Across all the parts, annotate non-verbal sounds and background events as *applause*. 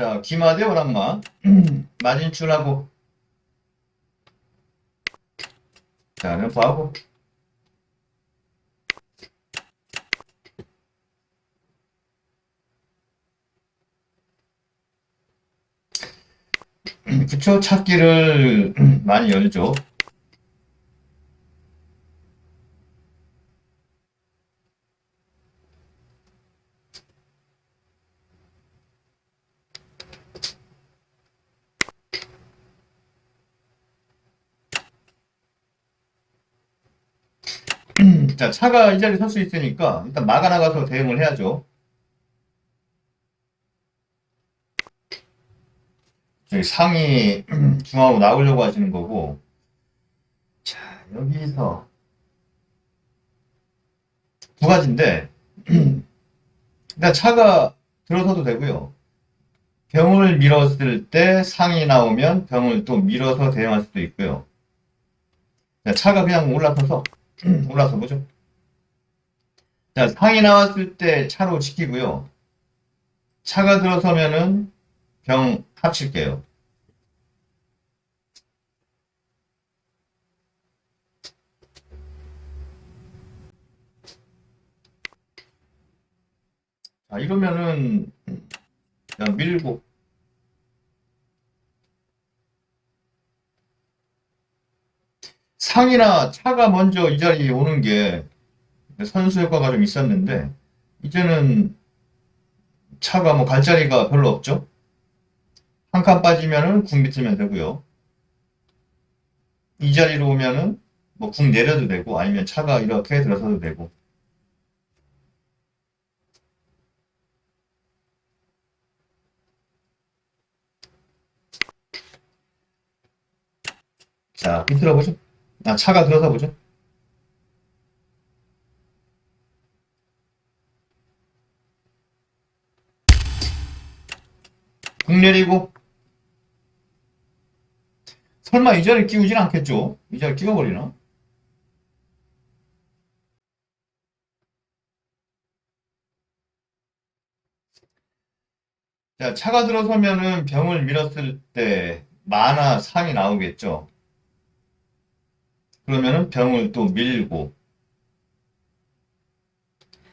자, 기마 대 오란마. *clears throat* 마진출하고. 자, 램프하고. 그쵸, *clears throat* 찾기를 *clears throat* 많이 열죠. *clears throat* 자, 차가 이 자리에 설 수 있으니까 일단 막아 나가서 대응을 해야죠. 저기 상이 *clears throat* 중앙으로 나오려고 하시는 거고. 자, 여기서 두 가지인데 *clears throat* 일단 차가 들어서도 되고요. 병을 밀었을 때 상이 나오면 병을 또 밀어서 대응할 수도 있고요. 자, 차가 그냥 올라서서 올라서 보죠. 자, 상이 나왔을 때 차로 지키고요. 차가 들어서면은 병 합칠게요. 자, 이러면은 그냥 밀고 상이나 차가 먼저 이 자리에 오는 게 선수 효과가 좀 있었는데 이제는 차가 뭐 갈 자리가 별로 없죠. 한 칸 빠지면은 궁 밑으면 되고요. 이 자리로 오면은 뭐 궁 내려도 되고 아니면 차가 이렇게 들어서도 되고. 자, 밑으로 보죠. 아, 차가 들어서 보죠. 궁 내리고 설마 이 자리에 끼우진 않겠죠? 이 자리에 끼워버리나? 자, 차가 들어서면은 병을 밀었을 때 마나 상이 나오겠죠? 그러면은 병을 또 밀고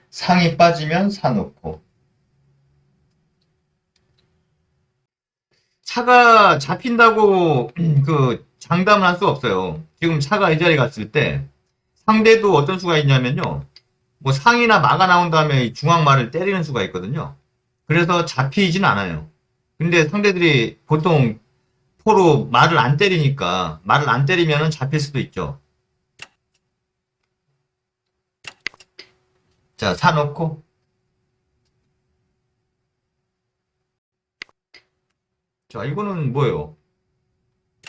상이 빠지면 사 놓고 차가 잡힌다고 *clears throat* 그 장담을 할 수 없어요. 지금 차가 이 자리에 갔을 때 상대도 어떤 수가 있냐면요. 뭐 상이나 마가 나온 다음에 중앙말을 때리는 수가 있거든요. 그래서 잡히진 않아요. 근데 상대들이 보통 포로 말을 안 때리니까 말을 안 때리면은 잡힐 수도 있죠. 자, 사놓고 자, 이거는 뭐예요?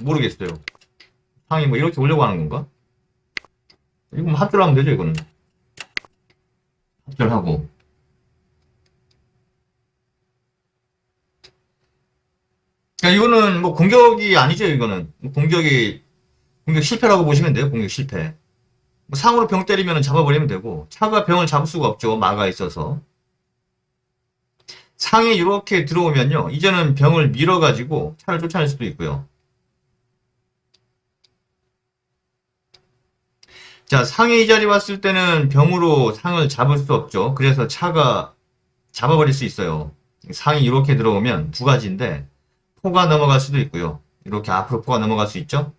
모르겠어요. 상이 뭐 이렇게 오려고 하는 건가? 이거 뭐 합절하면 되죠, 이거는. 합절하고. 그러니까 이거는 뭐 공격이 아니죠, 이거는. 뭐 공격이, 공격 실패라고 보시면 돼요, 공격 실패. 뭐 상으로 병 때리면 잡아버리면 되고, 차가 병을 잡을 수가 없죠, 마가 있어서. 상이 이렇게 들어오면요, 이제는 병을 밀어가지고 차를 쫓아낼 수도 있고요. 자, 상이 이 자리 왔을 때는 병으로 상을 잡을 수 없죠. 그래서 차가 잡아버릴 수 있어요. 상이 이렇게 들어오면 두 가지인데, 포가 넘어갈 수도 있고요. 이렇게 앞으로 포가 넘어갈 수 있죠.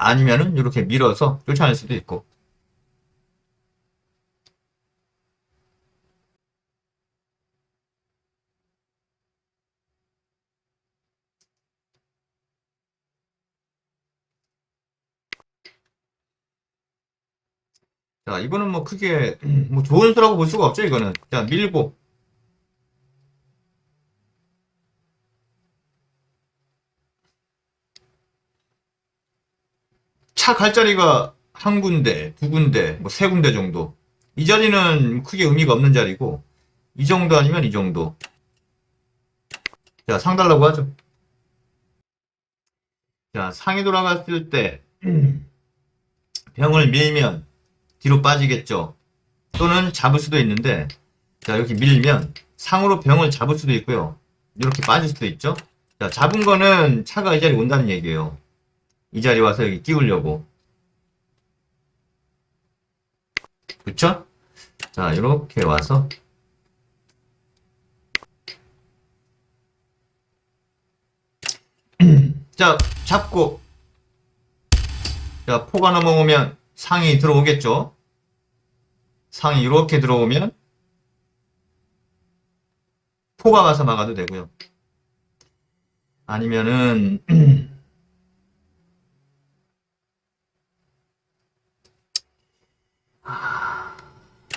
아니면은 이렇게 밀어서 쫓아낼 수도 있고. 자, 이거는 뭐 크게 뭐 좋은 수라고 볼 수가 없죠, 이거는. 자, 밀고 차갈 자리가 한 군데, 두 군데, 뭐 세 군데 정도. 이 자리는 크게 의미가 없는 자리고, 이 정도 아니면 이 정도. 자, 상 달라고 하죠. 자, 상이 돌아갔을 때, *clears throat* 병을 밀면 뒤로 빠지겠죠. 또는 잡을 수도 있는데, 자, 이렇게 밀면 상으로 병을 잡을 수도 있고요. 이렇게 빠질 수도 있죠. 자, 잡은 거는 차가 이 자리 온다는 얘기예요. 이 자리 와서 여기 끼우려고. 그쵸? 자, 이렇게 와서 *clears throat* 자, 잡고 자, 포가 넘어오면 상이 들어오겠죠? 상이 이렇게 들어오면 포가 가서 막아도 되고요. 아니면은 *clears throat*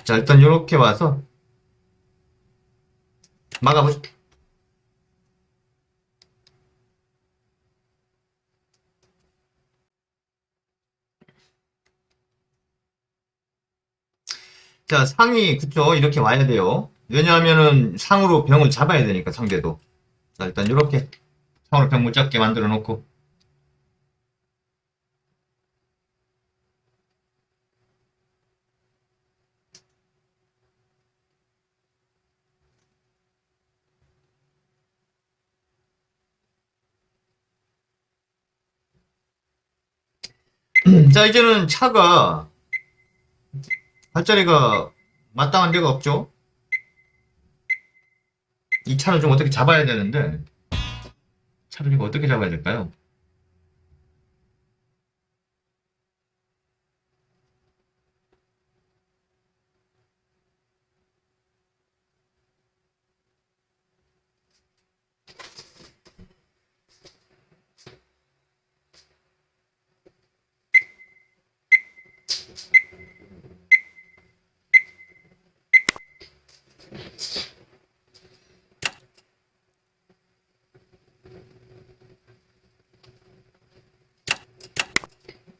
자 일단 이렇게 와서 막아보죠. 자 상이 그쵸 이렇게 와야 돼요. 왜냐하면은 상으로 병을 잡아야 되니까 상대도. 자 일단 이렇게 상으로 병 못 잡게 만들어 놓고 자 이제는 차가 발자리가 마땅한 데가 없죠. 이 차를 좀 어떻게 잡아야 되는데 차를 이거 어떻게 잡아야 될까요?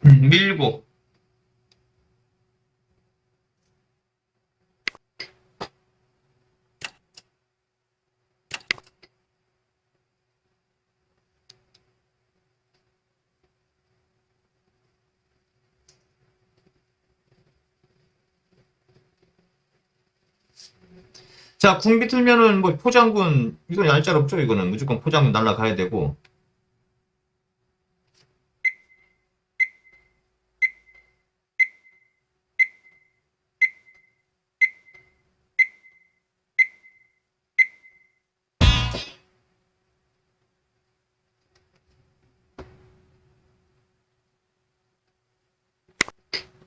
음, 밀고. 자, 궁 비 틀면은 뭐 포장군 이건 얄짤 없죠 이거는. 무조건 포장군 날라가야 되고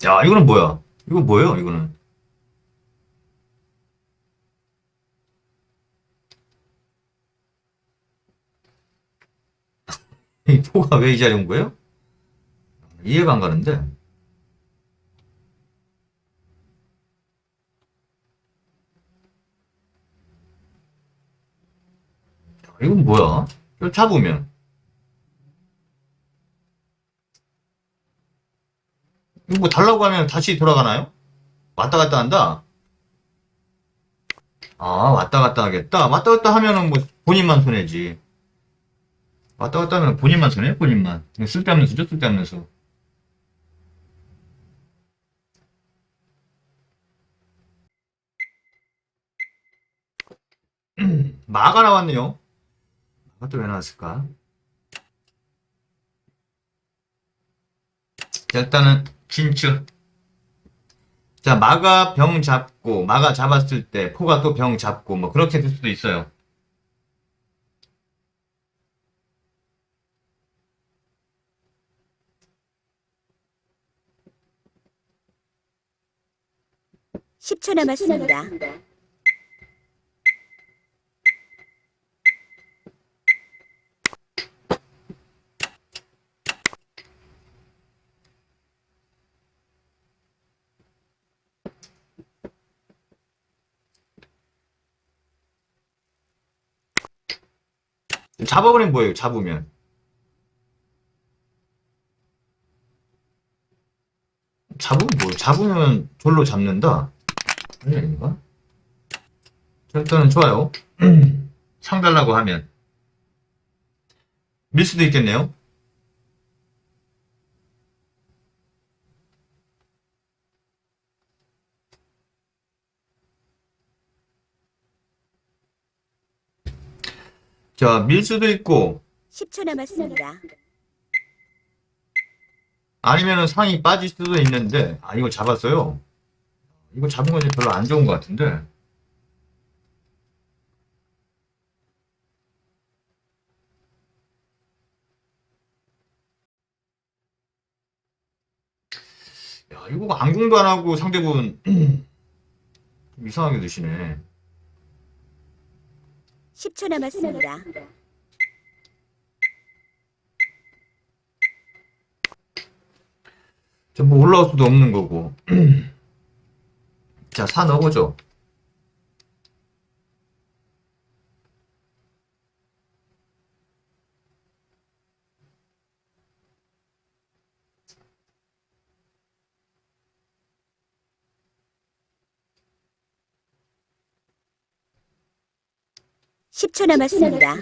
야, 이거는 뭐야? 이거 뭐예요, 이거는? *laughs* 이 포가 왜 이 자리에 온 거예요? 이해가 안 가는데. 야, 이건 뭐야? 이거 잡으면. 이거 뭐 달라고 하면 다시 돌아가나요? 왔다 갔다 한다? 아, 왔다 갔다 하겠다. 왔다 갔다 하면은 뭐 본인만 손해지. 왔다 갔다 하면 본인만 손해? 본인만. 쓸데없는 수죠? 쓸데없는 수. *clears throat* 마가 나왔네요. 마가 또 왜 나왔을까? 자, 일단은 진추. 자, 마가 병 잡고, 마가 잡았을 때, 포가 또 병 잡고, 뭐, 그렇게 될 수도 있어요. 십초 남았습니다. 잡아버리면 뭐예요, 잡으면. 잡으면 뭐, 잡으면 졸로 잡는다? 아니, 아닌가? 자, 일단은 좋아요. *clears throat* 상 달라고 하면. 밀 수도 있겠네요. 자, 밀 수도 있고, 10초 남았습니다. 아니면은 상이 빠질 수도 있는데, 아, 이거 잡았어요. 이거 잡은 건 별로 안 좋은 것 같은데. 야, 이거 안궁도 안 하고 상대분 좀 *clears throat* 이상하게 드시네. 10초 남았습니다. 저뭐 올라올 수도 없는 거고. *clears throat* 자, 사 넣어보죠. 십초 남았습니다.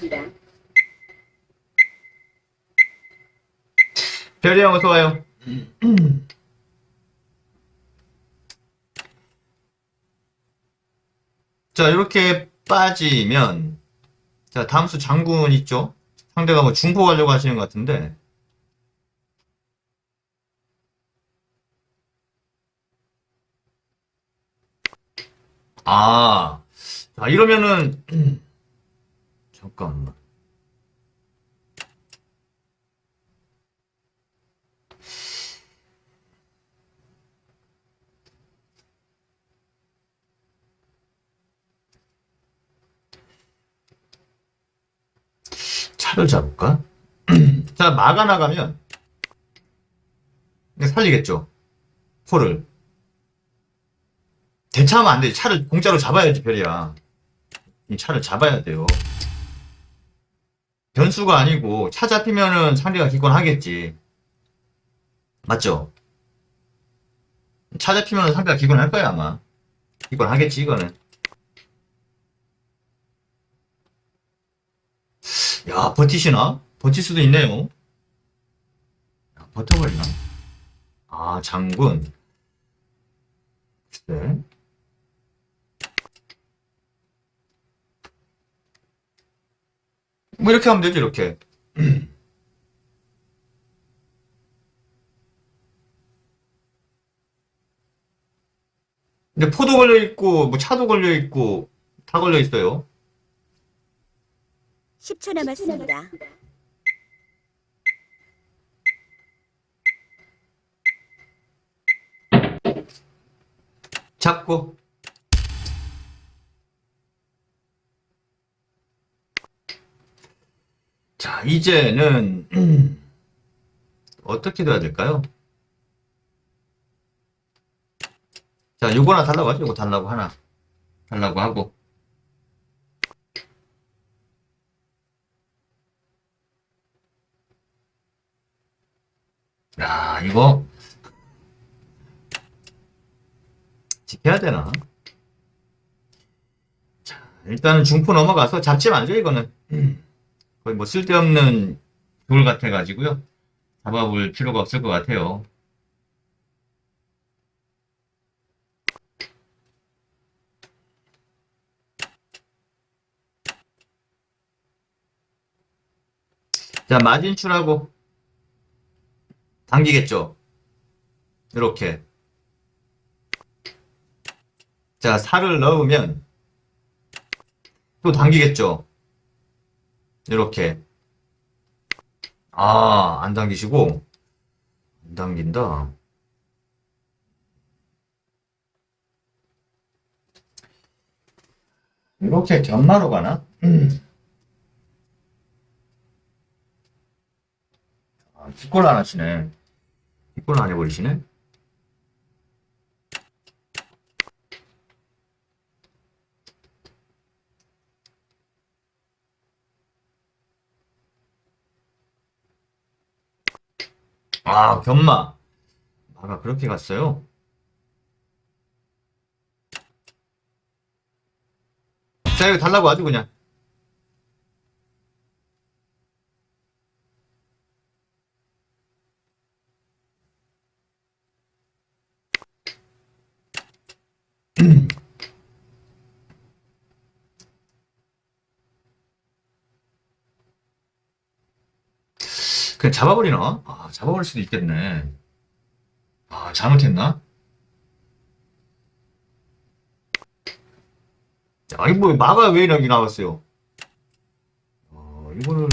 별이 형 어서 와요. *clears throat* 자, 이렇게 빠지면, 자, 다음 수 장군 있죠? 상대가 뭐 중포 가려고 하시는 것 같은데, 아, 자, 이러면은, *clears throat* 잠깐만. 차를 잡을까? *clears throat* 자, 막아 나가면 살리겠죠. 포를. 대차하면 안 돼. 차를 공짜로 잡아야지, 별이야. 이 차를 잡아야 돼요. 변수가 아니고 차 잡히면은 상대가 기권하겠지. 맞죠? 차 잡히면 상대가 기권할 거야, 아마. 기권하겠지, 이거는. 야, 버티시나? 버틸 수도 있네요. 야, 버텨버리나? 아, 장군. 글쎄. 뭐, 이렇게 하면 되지, 이렇게. 근데 포도 걸려 있고, 뭐, 차도 걸려 있고, 다 걸려 있어요. 10초 남았습니다. 잡고 자 이제는 *clears throat* 어떻게 돼야 될까요? 자 요거 하나 달라고 하죠 요거 달라고 하나 달라고 하고 야 이거 지켜야 되나? 자, 일단은 중포 넘어가서 잡지 말죠, 이거는. 거의 뭐 쓸데없는 돌 같아가지고요. 잡아볼 필요가 없을 것 같아요. 자, 마진출하고 당기겠죠? 이렇게. 자, 살을 넣으면 또 당기겠죠? 이렇게. 아, 안 당기시고, 안 당긴다. 이렇게 견마로 가나? 아, 기권 안 하시네. 기권 안 해버리시네? 아, 견마. 마가 그렇게 갔어요? 자, 이거 달라고 아주 그냥. 그냥 잡아버리나? 아, 잡아버릴 수도 있겠네. 아, 잘못했나? 아, 이거 뭐, 마가 왜 여기 나왔어요? 어, 이거를,